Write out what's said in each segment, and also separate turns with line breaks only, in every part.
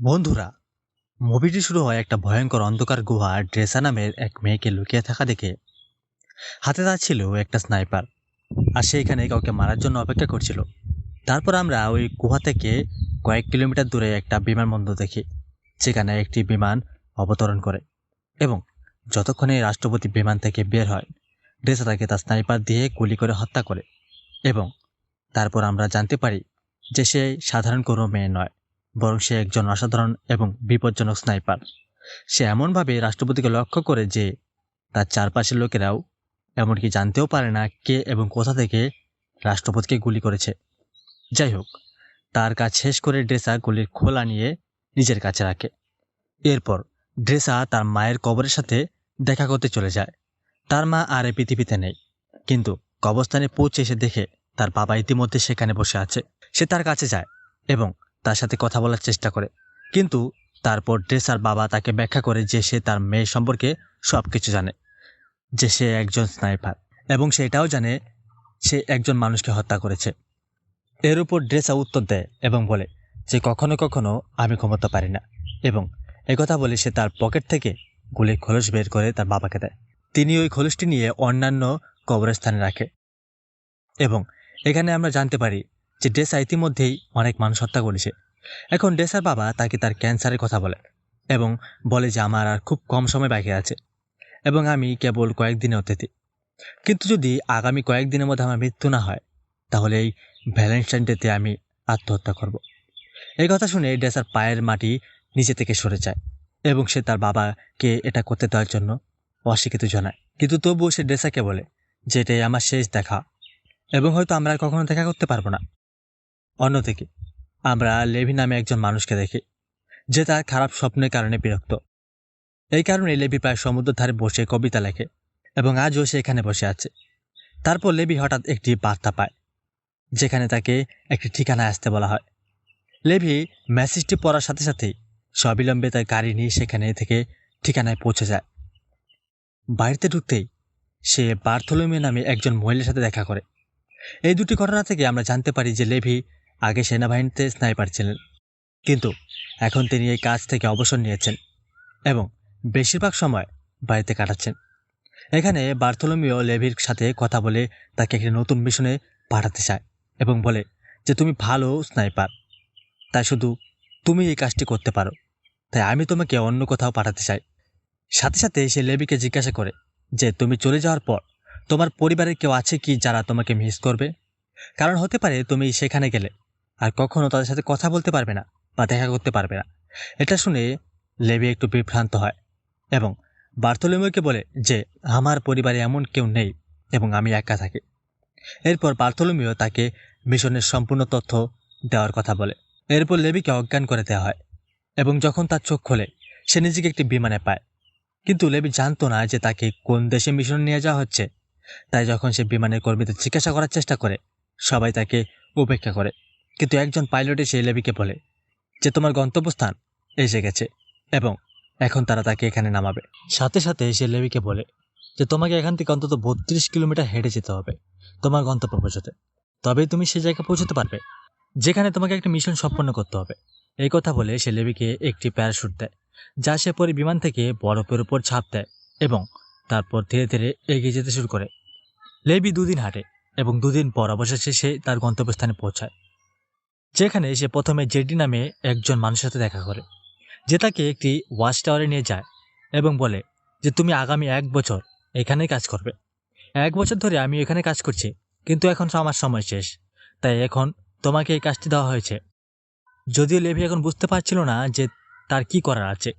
বন্ধুরা মুভিটি শুরু হয় একটা ভয়ঙ্কর অন্ধকার গুহা ড্রেসা নামের এক মেয়েকে লুকিয়ে থাকা দেখে। হাতে তার ছিল একটা স্নাইপার আর সে এখানে কাউকে মারার জন্য অপেক্ষা করছিল। তারপর আমরা ওই গুহা থেকে কয়েক কিলোমিটার দূরে একটা বিমানবন্দর দেখি সেখানে একটি বিমান অবতরণ করে এবং যতক্ষণে রাষ্ট্রপতি বিমান থেকে বের হয়, ড্রেসা তাকে তার স্নাইপার দিয়ে গুলি করে হত্যা করে এবং তারপর আমরা জানতে পারি যে সে সাধারণ কোনো মেয়ে নয়। বরং সে একজন অসাধারণ এবং বিপজ্জনক স্নাইপার। সে এমনভাবে রাষ্ট্রপতিকে লক্ষ্য করে যে, তার চারপাশের লোকেরাও এমনকি জানতেও পারে না কে এবং কোথা থেকে রাষ্ট্রপতিকে গুলি করেছে। যাই হোক, তার কাজ শেষ করে ড্রেসা গুলির খোলা নিয়ে নিজের কাছে রাখে। এরপর ড্রেসা তার মায়ের কবরের সাথে দেখা করতে চলে যায়। তার মা আর এ পৃথিবীতে নেই, কিন্তু কবরস্থানে পৌঁছে এসে দেখে তার বাবা ইতিমধ্যে সেখানে বসে আছে। সে তার কাছে যায় এবং তার সাথে কথা বলার চেষ্টা করে। কিন্তু তারপর ড্রেসার বাবা তাকে ব্যাখ্যা করে যে সে তার মেয়ে সম্পর্কে সব কিছু জানে, যে সে একজন স্নাইপার এবং সে এটাও জানে সে একজন মানুষকে হত্যা করেছে। এর উপর ড্রেসা উত্তর দেয় এবং বলে যে কখনো কখনো আমি ঘুমোতে পারি না এবং একথা বলে সে তার পকেট থেকে গুলির খোলস বের করে তার বাবাকে দেয়। তিনি ওই খোলসটি নিয়ে অন্যান্য কবরস্থানে রাখে এবং এখানে আমরা জানতে পারি যে ডেসা ইতিমধ্যেই অনেক মানুষ হত্যা করেছে। এখন ডেসার বাবা তাকে তার ক্যান্সারের কথা বলে এবং বলে যে আমার আর খুব কম সময় বাকি আছে এবং আমি কেবল কয়েকদিনে অতিথি। কিন্তু যদি আগামী কয়েকদিনের মধ্যে আমার মৃত্যু না হয়, তাহলে এই ভ্যালেন্টাইন ডেতে আমি আত্মহত্যা করব। এই কথা শুনে ডেসার পায়ের মাটি নিচে থেকে সরে যায় এবং সে তার বাবাকে এটা করতে দেওয়ার জন্য অস্বীকৃতি জানায়। কিন্তু তবুও সে ডেসাকে বলে যে এটাই আমার শেষ দেখা এবং হয়তো আমরা কখনো দেখা করতে পারব না। অন্যদিকে, আমরা লেভি নামে একজন মানুষকে দেখি, যে তার খারাপ স্বপ্নের কারণে বিরক্ত। এই কারণে লেভি প্রায় সমুদ্র ধারে বসে কবিতা লেখে এবং আজও সে এখানে বসে আছে। তারপর লেভি হঠাৎ একটি বার্তা পায়, যেখানে তাকে একটি ঠিকানায় আসতে বলা হয়। লেভি মেসেজটি পড়ার সাথে সাথেই সবিলম্বে তার গাড়ি নিয়ে সেখানে থেকে ঠিকানায় পৌঁছে যায়। বাড়িতে ঢুকতেই সে বার্থলোমিও নামে একজন মহিলার সাথে দেখা করে। এই দুটি ঘটনা থেকে আমরা জানতে পারি যে লেভি আগে সেনাবাহিনীতে স্নাইপার ছিলেন। কিন্তু এখন তিনি এই কাজ থেকে অবসর নিয়েছেন এবং বেশিরভাগ সময় বাড়িতে কাটাচ্ছেন। এখানে বার্থলোমিও লেভির সাথে কথা বলে তাকে একটি নতুন মিশনে পাঠাতে চায় এবং বলে যে, তুমি ভালো স্নাইপার। তাই শুধু তুমি এই কাজটি করতে পারো। তাই আমি তোমাকে অন্য কোথাও পাঠাতে চাই। সাথে সাথে সে লেবিকে জিজ্ঞাসা করে যে, তুমি চলে যাওয়ার পর তোমার পরিবারের কেউ আছে কি যারা তোমাকে মিস করবে? কারণ হতে পারে তুমি সেখানে গেলে আর কখনো তাদের সাথে কথা বলতে পারবে না বা দেখা করতে পারবে না। এটা শুনে লেবি একটু বিভ্রান্ত হয় এবং বার্থলোমিওকে বলে যে, আমার পরিবারে এমন কেউ নেই এবং আমি একা থাকি। এরপর বার্থলোমিও তাকে মিশনের সম্পূর্ণ তথ্য দেওয়ার কথা বলে। এরপর লেবিকে অজ্ঞান করে দেওয়া হয় এবং যখন তার চোখ খোলে, সে নিজেকে একটি বিমানে পায়। কিন্তু লেবি জানতো না যে তাকে কোন দেশে মিশনে নিয়ে যাওয়া হচ্ছে। তাই যখন সে বিমানের কর্মীদের জিজ্ঞাসা করার চেষ্টা করে, সবাই তাকে উপেক্ষা করে। কিন্তু একজন পাইলট এসে লেবিকে বলে যে তোমার গন্তব্যস্থান এসে গেছে এবং এখন তারা তাকে এখানে নামাবে। সাথে সাথে সে লেবিকে বলে যে তোমাকে এখান থেকে অন্তত বত্রিশ কিলোমিটার হেঁটে যেতে হবে তোমার গন্তব্য পৌঁছতে। তবেই তুমি সে জায়গায় পৌঁছতে পারবে যেখানে তোমাকে একটা মিশন সম্পন্ন করতে হবে। এই কথা বলে সে লেবিকে একটি প্যারাশুট দেয়, যা সে পরে বিমান থেকে বরফের উপর ছাপ দেয় এবং তারপর ধীরে ধীরে এগিয়ে যেতে শুরু করে। লেবি দুদিন হাঁটে এবং দুদিন পর অবশেষে সে তার গন্তব্যস্থানে পৌঁছায়। যেখানে সে প্রথমে জেডি নামে একজন মানুষের সাথে দেখা করে, যে তাকে একটি ওয়াচ টাওয়ারে নিয়ে যায় এবং বলে যে, তুমি আগামী এক বছর এখানেই কাজ করবে। এক বছর ধরে আমি এখানে কাজ করছি, কিন্তু এখন আমার সময় শেষ। তাই এখন তোমাকে এই কাজটি দেওয়া হয়েছে। যদিও লেভি এখন বুঝতে পারছিল না যে তার কি করার আছে,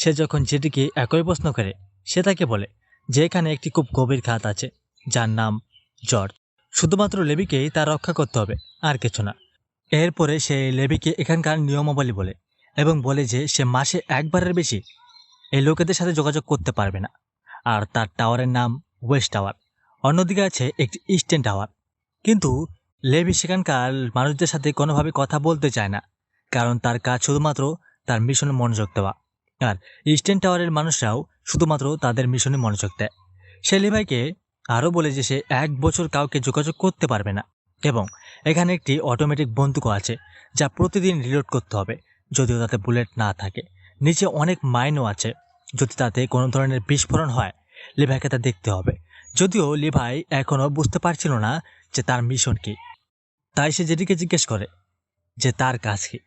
সে যখন জেডিকে একই প্রশ্ন করে, সে তাকে বলে যে, এখানে একটি খুব গভীর খাত আছে, যার নাম জর্জ। শুধুমাত্র লেবিকেই তা রক্ষা করতে হবে, আর কিছু না। এরপরে সে লেবিকে এখানকার নিয়মাবলী বলে এবং বলে যে সে মাসে একবারের বেশি এই লোকেদের সাথে যোগাযোগ করতে পারবে না। আর তার টাওয়ারের নাম ওয়েস্ট টাওয়ার, অন্যদিকে আছে একটি ইস্টার্ন টাওয়ার। কিন্তু লেবি সেখানকার মানুষদের সাথে কোনোভাবে কথা বলতে চায় না, কারণ তার কাজ শুধুমাত্র তার মিশনে মনোযোগ দেওয়া। আর ইস্টার্ন টাওয়ারের মানুষরাও শুধুমাত্র তাদের মিশনে মনোযোগ দেয়। সে লেভাইকে আরও বলে যে সে এক বছর কাউকে যোগাযোগ করতে পারবে না। এবং এখানে একটি অটোমেটিক বন্দুকও আছে, যা প্রতিদিন রিলোড করতে হবে, যদিও তাতে বুলেট না থাকে। নিচে অনেক মাইনও আছে, যদি তাতে কোনো ধরনের বিস্ফোরণ হয়, লিভাইকে তা দেখতে হবে। যদিও লিভাই এখনও বুঝতে পারছিল না যে তার মিশন কি। তাই সে জেডিকে জিজ্ঞেস করে, যে তার কাজ কি?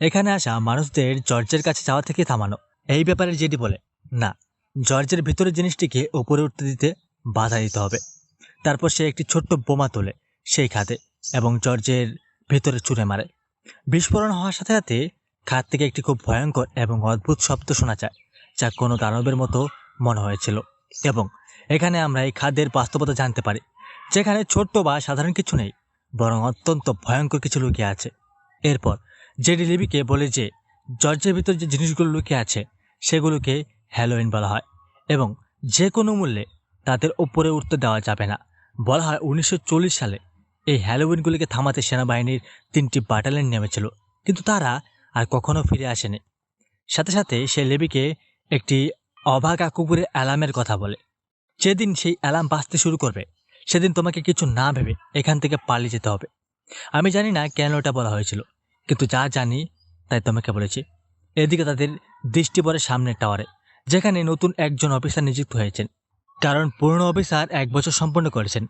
এখানে আসা মানুষদের জর্জের কাছে যাওয়া থেকে থামানো। এই ব্যাপারে জেডি বলে, না, জর্জের ভিতরের জিনিসটিকে উপরে উঠতে দিতে বাধা দিতে হবে। তারপর সে একটি ছোট্ট বোমা তোলে সেই খাতে এবং জর্জের ভেতরে চুরে মারে। বিস্ফোরণ হওয়ার সাথে সাথে খাত থেকে একটি খুব ভয়ঙ্কর এবং অদ্ভুত শব্দ শোনা যায়, যা কোনো দানবের মতো মনে হয়েছিল। এবং এখানে আমরা এই খাদ্যের বাস্তবতা জানতে পারি, যেখানে ছোট্ট বা সাধারণ কিছু নেই, বরং অত্যন্ত ভয়ঙ্কর কিছু লুকিয়ে আছে। এরপর জেডি লিবিকে বলে যে, জর্জের ভিতর যে জিনিসগুলো লুকিয়ে আছে, সেগুলোকে হ্যালোইন বলা হয় এবং যে কোনো মূল্যে তাদের ওপরে উঠতে দেওয়া যাবে না। বলা হয় উনিশশো চল্লিশ সালে এই হ্যালোউইনগুলিকে থামাতে সেনাবাহিনীর তিনটি বাটালিয়ন নেমেছিল, কিন্তু তারা আর কখনো ফিরে আসেনি। সাথে সাথে সে লেবিকে একটি অভাগা কুকুরের অ্যালার্মের কথা বলে। যেদিন সেই অ্যালার্ম বাঁচতে শুরু করবে, সেদিন তোমাকে কিছু না ভেবে এখান থেকে পালিয়ে যেতে হবে। আমি জানি না কেন এটা বলা হয়েছিল, কিন্তু যা জানি তাই তোমাকে বলেছি। এদিকে তাদের দৃষ্টি পড়ে সামনের টাওয়ারে, যেখানে নতুন একজন অফিসার নিযুক্ত হয়েছেন, কারণ পুরনো অফিসার এক বছর সম্পন্ন করেছেন।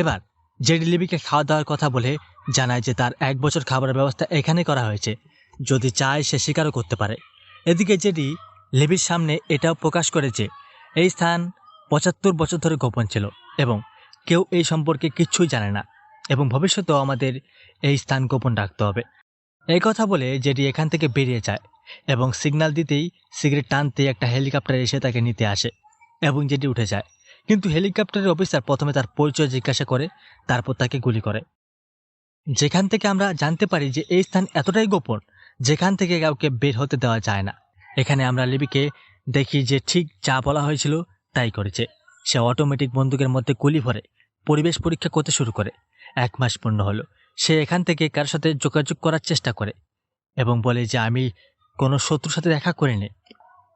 এবার জেডি লিবিকে খাওয়া দাওয়ার কথা বলে জানায় যে তার এক বছর খাবারের ব্যবস্থা এখানে করা হয়েছে, যদি চায় সে স্বীকারও করতে পারে। এদিকে জেডি লিবির সামনে এটাও প্রকাশ করে যে এই স্থান পঁচাত্তর বছর ধরে গোপন ছিল এবং কেউ এই সম্পর্কে কিচ্ছুই জানে না এবং ভবিষ্যতেও আমাদের এই স্থান গোপন রাখতে হবে। এই কথা বলে জেডি এখান থেকে বেরিয়ে যায় এবং সিগন্যাল দিতেই সিগারেট টানতে একটা হেলিকপ্টার এসে তাকে নিতে আসে এবং জেডি উঠে যায়। কিন্তু হেলিকপ্টারের অফিসার প্রথমে তার পরিচয় জিজ্ঞাসা করে, তারপর তাকে গুলি করে। যেখান থেকে আমরা জানতে পারি যে এই স্থান এতটাই গোপন, যেখান থেকে কাউকে বের হতে দেওয়া যায় না। এখানে আমরা লিবিকে দেখি যে ঠিক যা বলা হয়েছিল তাই করেছে। সে অটোমেটিক বন্দুকের মধ্যে গুলি ভরে পরিবেশ পরীক্ষা করতে শুরু করে। এক মাস পূর্ণ হলো। সে এখান থেকে কার সাথে যোগাযোগ করার চেষ্টা করে এবং বলে যে আমি কোনো শত্রুর সাথে দেখা করিনি।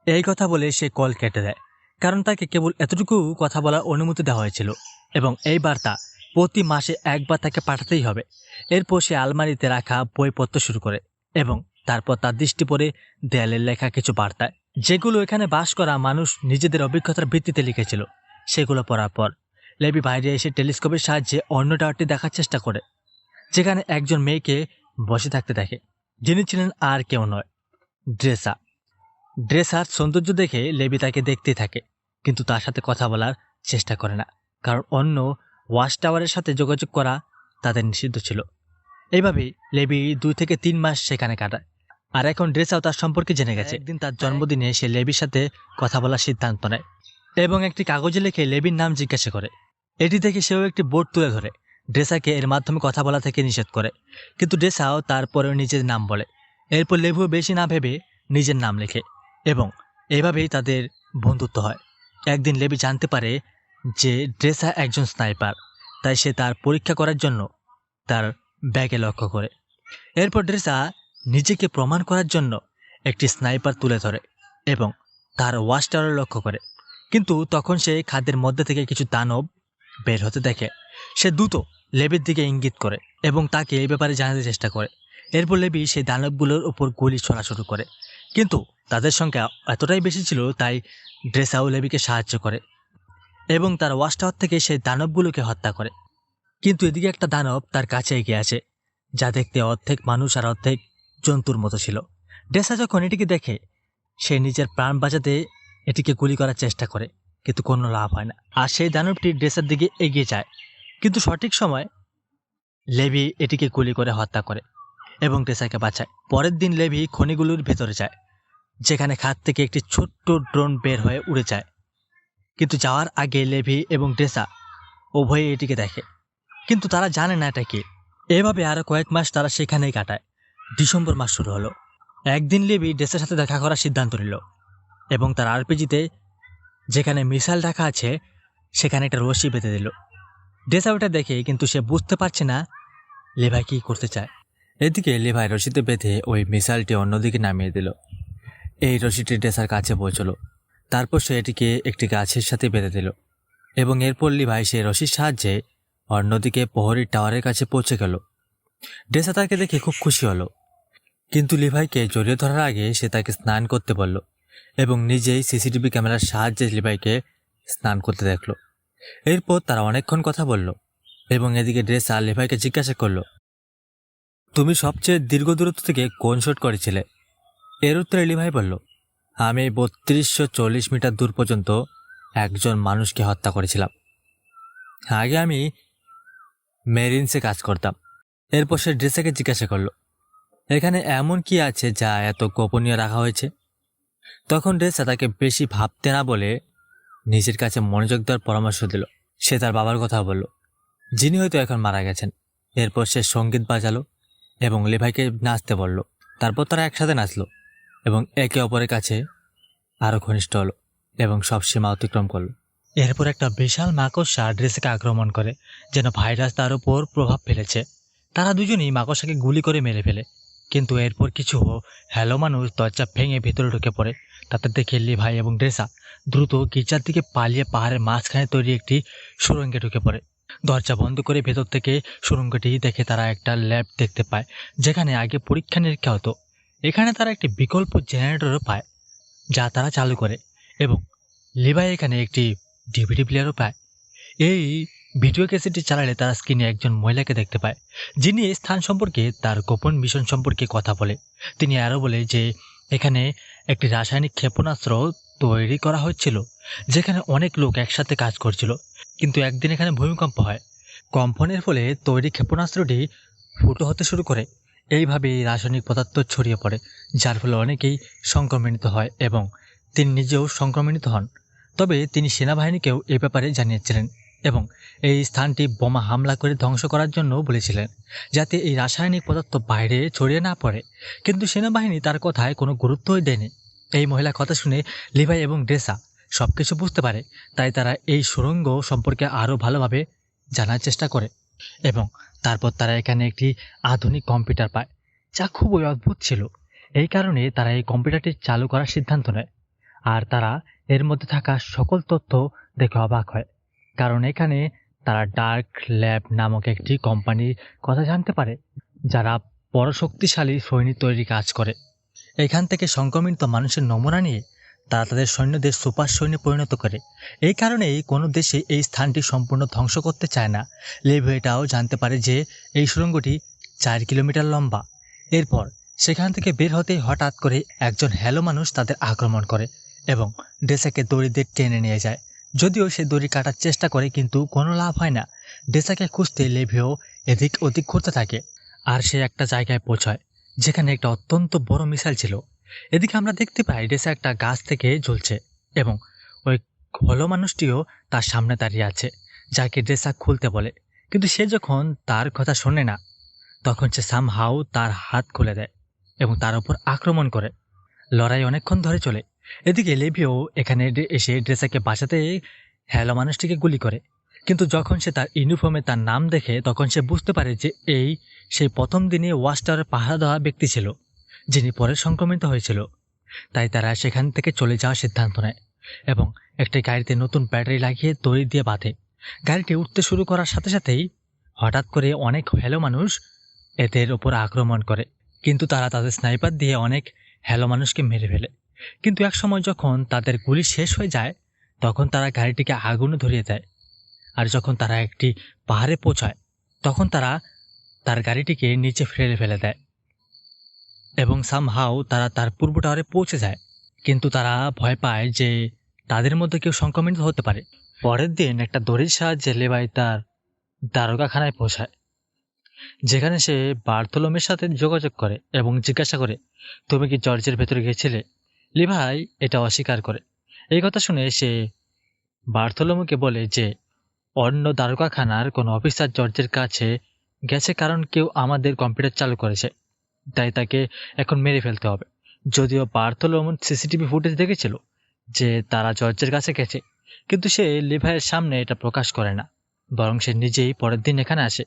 এই কথা বলে সে কল কেটে দেয়। কারণ তাকে কেবল এতটুকু কথা বলার অনুমতি দেওয়া হয়েছিল। এবং এই বার্তা প্রতি মাসে একবার তাকে পাঠাতেই হবে। এরপর সে আলমারিতে রাখা বইপত্র শুরু করে এবং তারপর তার দৃষ্টি পড়ে দেয়ালের লেখা কিছু বার্তায় যেগুলো এখানে বাস করা মানুষ নিজেদের অভিজ্ঞতার ভিত্তিতে লিখেছিল। সেগুলো পড়ার পর লেবি বাইরে এসে টেলিস্কোপের সাহায্যে অন্য টাওয়ারটি দেখার চেষ্টা করে, যেখানে একজন মেয়েকে বসে থাকতে দেখে, যিনি ছিলেন আর কেউ নয়। ড্রেসা ড্রেসার সৌন্দর্য দেখে লেবি তাকে দেখতে থাকে কিন্তু তার সাথে কথা বলার চেষ্টা করে না কারণ অন্য ওয়াশ টাওয়ারের সাথে যোগাযোগ করা তাদের নিষিদ্ধ ছিল। এইভাবেই লেবি দুই থেকে তিন মাস সেখানে কাটায় আর এখন ড্রেসাও তার সম্পর্কে জেনে গেছে। একদিন তার জন্মদিনে সে লেবির সাথে কথা বলার সিদ্ধান্ত নেয় এবং একটি কাগজে লিখে লেবির নাম জিজ্ঞাসা করে। এটি থেকে সেও একটি বোর্ড তুলে ধরে। ড্রেসাকে এর মাধ্যমে কথা বলা থেকে নিষেধ করে কিন্তু ড্রেসাও তারপরেও নিজের নাম বলে। এরপর লেবু বেশি না ভেবে নিজের নাম লেখে। এবং এভাবেই তাদের বন্ধুত্ব হয়। একদিন লেবি জানতে পারে যে ড্রেসা একজন স্নাইপার, তাই সে তার পরীক্ষা করার জন্য তার ব্যাগে লক্ষ্য করে। এরপর ড্রেসা নিজেকে প্রমাণ করার জন্য একটি স্নাইপার তুলে ধরে এবং তার টাওয়ার লক্ষ্য করে। কিন্তু তখন সে খাদ্যের মধ্যে থেকে কিছু দানব বের হতে দেখে, সে দ্রুত লেবির দিকে ইঙ্গিত করে এবং তাকে এই ব্যাপারে জানাতে চেষ্টা করে। এরপর লেবি সেই দানবগুলোর উপর গুলি ছোড়া শুরু করে। কিন্তু তাদের সংখ্যা এতটাই বেশি ছিল, তাই ড্রেসাও লেবিকে সাহায্য করে এবং তার ওয়াচ টাওয়ার থেকে সেই দানবগুলোকে হত্যা করে। কিন্তু এদিকে একটা দানব তার কাছে এগিয়ে আসে, যা দেখতে অর্ধেক মানুষ আর অর্ধেক জন্তুর মতো ছিল। ড্রেসা যখন এটিকে দেখে, সে নিজের প্রাণ বাঁচাতে এটিকে গুলি করার চেষ্টা করে, কিন্তু কোনো লাভ হয় না। আর সেই দানবটি ড্রেসার দিকে এগিয়ে যায়। কিন্তু সঠিক সময় লেভি এটিকে গুলি করে হত্যা করে এবং ড্রেসাকে বাঁচায়। পরের দিন লেভি খনিগুলোর ভেতরে যায়। যেখানে খাত থেকে একটি ছোট্ট ড্রোন বের হয়ে উড়ে যায়। কিন্তু যাওয়ার আগে লেভি এবং ডেসা উভয়ে এটিকে দেখে। কিন্তু তারা জানে না এটা কি। এভাবে আরও কয়েক মাস তারা সেখানেই কাটায়। ডিসেম্বর মাস শুরু হলো। একদিন লেবি ড্রেসের সাথে দেখা করার সিদ্ধান্ত নিল এবং তার আরপিজিতে যেখানে মিসাইল রাখা আছে, সেখানে একটা রশি বেঁধে দিল। ডেসা ওটা দেখে, কিন্তু সে বুঝতে পারছে না লেভাই কী করতে চায়। এদিকে লেভাই রশিতে বেঁধে ওই মিসাইলটি অন্যদিকে নামিয়ে দিল। এই রশিটি ড্রেসার কাছে পৌঁছলো। তারপর সে এটিকে একটি গাছের সাথে বেঁধে দিল এবং এরপর লিভাই সেই রশির সাহায্যে অন্যদিকে প্রহরীর টাওয়ারের কাছে পৌঁছে গেল। ড্রেসা তাকে দেখে খুব খুশি হলো। কিন্তু লিভাইকে জড়িয়ে ধরার আগে সে তাকে স্নান করতে বলল এবং নিজেই সিসিটিভি ক্যামেরার সাহায্যে লিভাইকে স্নান করতে দেখল। এরপর তারা অনেকক্ষণ কথা বলল এবং এদিকে ড্রেসা লিভাইকে জিজ্ঞাসা করল, তুমি সবচেয়ে দীর্ঘ দূরত্ব থেকে কোন শট করেছিলে? এর উত্তরে লিভাই বলল, আমি বত্রিশশো চল্লিশ মিটার দূর পর্যন্ত একজন মানুষকে হত্যা করেছিলাম। আগে আমি মেরিনসে কাজ করতাম। এরপর সে ড্রেসাকে জিজ্ঞাসা করল, এখানে এমন কি আছে যা এত গোপনীয় রাখা হয়েছে? তখন ড্রেসা তাকে বেশি ভাবতে না বলে নিজের কাছে মনোযোগ দেওয়ার পরামর্শ দিল। সে তার বাবার কথা বলল, যিনি হয়তো এখন মারা গেছেন। এরপর সে সংগীত বাজালো এবং লেভাইকে নাচতে বলল। তারপর তারা একসাথে নাচলো। এবং একে অপরের কাছে আরও ঘনিষ্ঠ হলো এবং সব সীমা অতিক্রম করল। এরপর একটা বিশাল মাকড়সা ড্রেসকে আক্রমণ করে, যেন ভাইরাস তার উপর প্রভাব ফেলেছে। তারা দুজনেই মাকড়সাকে গুলি করে মেরে ফেলে। কিন্তু এরপর কিছু হ্যালো মানুষ দরজা ভেঙে ভেতরে ঢুকে পড়ে। তাদের দেখে লিভাই এবং ড্রেসা দ্রুত গির্জার দিকে পালিয়ে পাহাড়ের মাঝখানে তৈরি একটি সুরঙ্গে ঢুকে পড়ে। দরজা বন্ধ করে ভেতর থেকে সুরঙ্গটি দেখে তারা একটা ল্যাব দেখতে পায়, যেখানে আগে পরীক্ষা নিরীক্ষা হতো। এখানে তারা একটি বিকল্প জেনারেটরও পায়, যা তারা চালু করে এবং লিভাই এখানে একটি ডিভিডি প্লেয়ারও পায়। এই ভিডিও ক্যাসেটটি চালালে তারা স্ক্রিনে একজন মহিলাকে দেখতে পায়, যিনি এই স্থান সম্পর্কে তার গোপন মিশন সম্পর্কে কথা বলে। তিনি আরও বলে যে, এখানে একটি রাসায়নিক ক্ষেপণাস্ত্র তৈরি করা হচ্ছিল, যেখানে অনেক লোক একসাথে কাজ করছিল, কিন্তু একদিন এখানে ভূমিকম্প হয়। কম্পনের ফলে তৈরি ক্ষেপণাস্ত্রটি ফুটো হতে শুরু করে। এইভাবে এই রাসায়নিক পদার্থ ছড়িয়ে পড়ে, যার ফলে অনেকেই সংক্রমণিত হয় এবং তিনি নিজেও সংক্রমণিত হন। তবে তিনি সেনাবাহিনীকেও এ ব্যাপারে জানিয়েছিলেন এবং এই স্থানটি বোমা হামলা করে ধ্বংস করার জন্য বলেছিলেন, যাতে এই রাসায়নিক পদার্থ বাইরে ছড়িয়ে না পড়ে। কিন্তু সেনাবাহিনী তার কথায় কোনো গুরুত্বই দেয়নি। এই মহিলার কথা শুনে লিভাই এবং ড্রেসা সব কিছু বুঝতে পারে, তাই তারা এই সুড়ঙ্গ সম্পর্কে আরও ভালোভাবে জানার চেষ্টা করে এবং তারপর তারা এখানে একটি আধুনিক কম্পিউটার পায়, যা খুবই অদ্ভুত ছিল। এই কারণে তারা এই কম্পিউটারটি চালু করার সিদ্ধান্ত নেয় আর তারা এর মধ্যে থাকা সকল তথ্য দেখে অবাক হয়। কারণ এখানে তারা ডার্ক ল্যাব নামক একটি কোম্পানির কথা জানতে পারে, যারা বড় শক্তিশালী সৈনিক তৈরি কাজ করে। এখান থেকে সংক্রমিত মানুষের নমুনা নিয়ে তারা তাদের সৈন্যদের সুপার সৈন্যে পরিণত করে। এই কারণেই কোনো দেশে এই স্থানটি সম্পূর্ণ ধ্বংস করতে চায় না। লেভু এটাও জানতে পারে যে এই সুড়ঙ্গটি চার কিলোমিটার লম্বা। এরপর সেখান থেকে বের হতেই হঠাৎ করে একজন হ্যালো মানুষ তাদের আক্রমণ করে এবং ডেসাকে দড়িদের টেনে নিয়ে যায়। যদিও সে দড়ি কাটার চেষ্টা করে কিন্তু কোনো লাভ হয় না। ডেসাকে খুঁজতে লেভিও এদিক ওদিক ঘুরতে থাকে। আর সে একটা জায়গায় পৌঁছায়, যেখানে একটা অত্যন্ত বড় মিসাইল ছিল। এদিকে আমরা দেখতে পাই ডেসা একটা গাছ থেকে ঝুলছে এবং ওই হলো মানুষটিও তার সামনে দাঁড়িয়ে আছে, যাকে ড্রেসা খুলতে বলে। কিন্তু সে যখন তার কথা শোনে না, তখন সে সামহাও তার হাত খুলে দেয় এবং তার উপর আক্রমণ করে। লড়াই অনেকক্ষণ ধরে চলে। এদিকে লেভিও এখানে এসে ড্রেসাকে বাঁচাতে হ্যালো মানুষটিকে গুলি করে। কিন্তু যখন সে তার ইউনিফর্মে তার নাম দেখে, তখন সে বুঝতে পারে যে এই সেই প্রথম দিনে ওয়াস্টার পাহারা দেওয়া ব্যক্তি ছিল। যিনি পরে সংক্রমিত হয়েছিল। তাই তারা সেখান থেকে চলে যাওয়ার সিদ্ধান্ত নেয় এবং একটি গাড়িতে নতুন ব্যাটারি লাগিয়ে দড়ি দিয়ে বাঁধে। গাড়িটি উঠতে শুরু করার সাথে সাথেই হঠাৎ করে অনেক হ্যালো মানুষ এদের ওপর আক্রমণ করে। কিন্তু তারা তাদের স্নাইপার দিয়ে অনেক হ্যালো মানুষকে মেরে ফেলে। কিন্তু এক সময় যখন তাদের গুলি শেষ হয়ে যায়, তখন তারা গাড়িটিকে আগুনে ধরিয়ে দেয়। আর যখন তারা একটি পাহাড়ে পৌঁছায়, তখন তারা তার গাড়িটিকে নিচে ফেলে ফেলে দেয়। এবং সামহাও তারা তার পূর্ব টাওয়ারে পৌঁছে যায়। কিন্তু তারা ভয় পায় যে তাদের মধ্যে কেউ সংক্রমিত হতে পারে। পরের দিন একটা দড়ির সাহায্যে লেবাই তার দ্বারকাখানায় পৌঁছায়, যেখানে সে বার্থলোমের সাথে যোগাযোগ করে এবং জিজ্ঞাসা করে, তুমি কি জর্জের ভেতরে গেছিলে লিভাই এটা অস্বীকার করে। এই কথা শুনে সে বার্থলোমকে বলে যে, অন্য দ্বারকাখানার কোনো অফিসার জর্জের কাছে গেছে কারণ কেউ আমাদের কম্পিউটার চালু করেছে। তাই তাকে এখন মেরে ফেলতে হবে। যদিও বার্থলোমন সিসিটিভি ফুটেজ দেখেছিল যে তারা জর্জের কাছে গেছে, কিন্তু সে লিভাইয়ের সামনে এটা প্রকাশ করে না, বরং সে নিজেই পরের দিন এখানে আসে।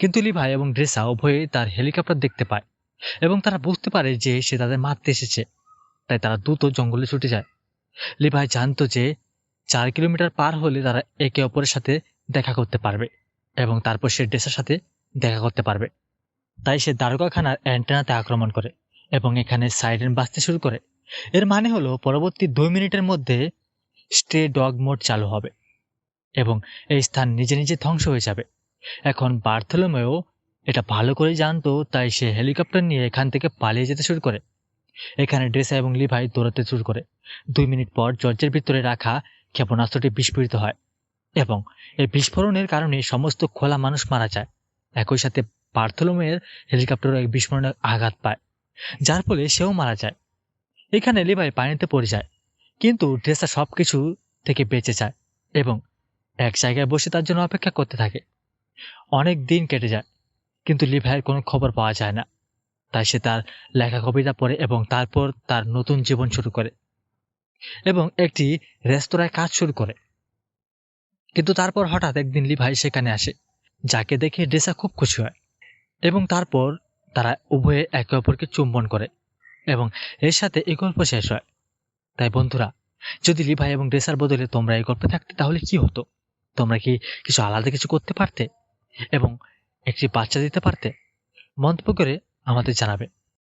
কিন্তু লিভাই এবং ড্রেসা উভয়ে তার হেলিকপ্টার দেখতে পায় এবং তারা বুঝতে পারে যে সে তাদের মারতে এসেছে, তাই তারা দ্রুত জঙ্গলে ছুটে যায়। লিভাই জানতো যে চার কিলোমিটার পার হলে তারা একে অপরের সাথে দেখা করতে পারবে এবং তারপর সে ড্রেসার সাথে দেখা করতে পারবে। তাই সে দারোগাখানার অ্যান্টেনাতে আক্রমণ করে এবং এখানে সাইরেন বাজতে শুরু করে। এর মানে হলো পরবর্তী দুই মিনিটের মধ্যে স্টে ডগ মোড চালু হবে এবং এই স্থান নিজে নিজে ধ্বংস হয়ে যাবে। এখন বার্থলোমেও এটা ভালো করে জানতো, তাই সে হেলিকপ্টার নিয়ে এখান থেকে পালিয়ে যেতে শুরু করে। এখানে ড্রেসা এবং লিভাই দৌড়াতে শুরু করে। দুই মিনিট পর জর্জের ভিতরে রাখা ক্ষেপণাস্ত্রটি বিস্ফোরিত হয় এবং এই বিস্ফোরণের কারণে সমস্ত খোলা মানুষ মারা যায়। একই সাথে বার্থলোমের হেলিকপ্টারও এক বিস্ফোরণের আঘাত পায়, যার ফলে সেও মারা যায়। এখানে লিভাই পানিতে পড়ে যায়, কিন্তু ড্রেসা সব কিছু থেকে বেঁচে যায় এবং এক জায়গায় বসে তার জন্য অপেক্ষা করতে থাকে। অনেক দিন কেটে যায়, কিন্তু লিভাইয়ের কোনো খবর পাওয়া যায় না। তাই সে তার লেখা কবিতা পড়ে এবং তারপর তার নতুন জীবন শুরু করে এবং একটি রেস্তোরাঁয় কাজ শুরু করে। কিন্তু তারপর হঠাৎ একদিন লিভাই সেখানে আসে, যাকে দেখে ড্রেসা খুব খুশি হয়। এবং তারপর তারা উভয়ে একে অপরকে চুম্বন করে এবং এর সাথে এই গল্প শেষ হয়। তাই বন্ধুরা, যদি লিভাই এবং ড্রেসার বদলে তোমরা এই গল্পে থাকতে, তাহলে কি হতো? তোমরা কি কিছু আলাদা কিছু করতে পারতে? এবং একটি বাচ্চা দিতে পারতে? মন্তব্য করে আমাদের জানাবে।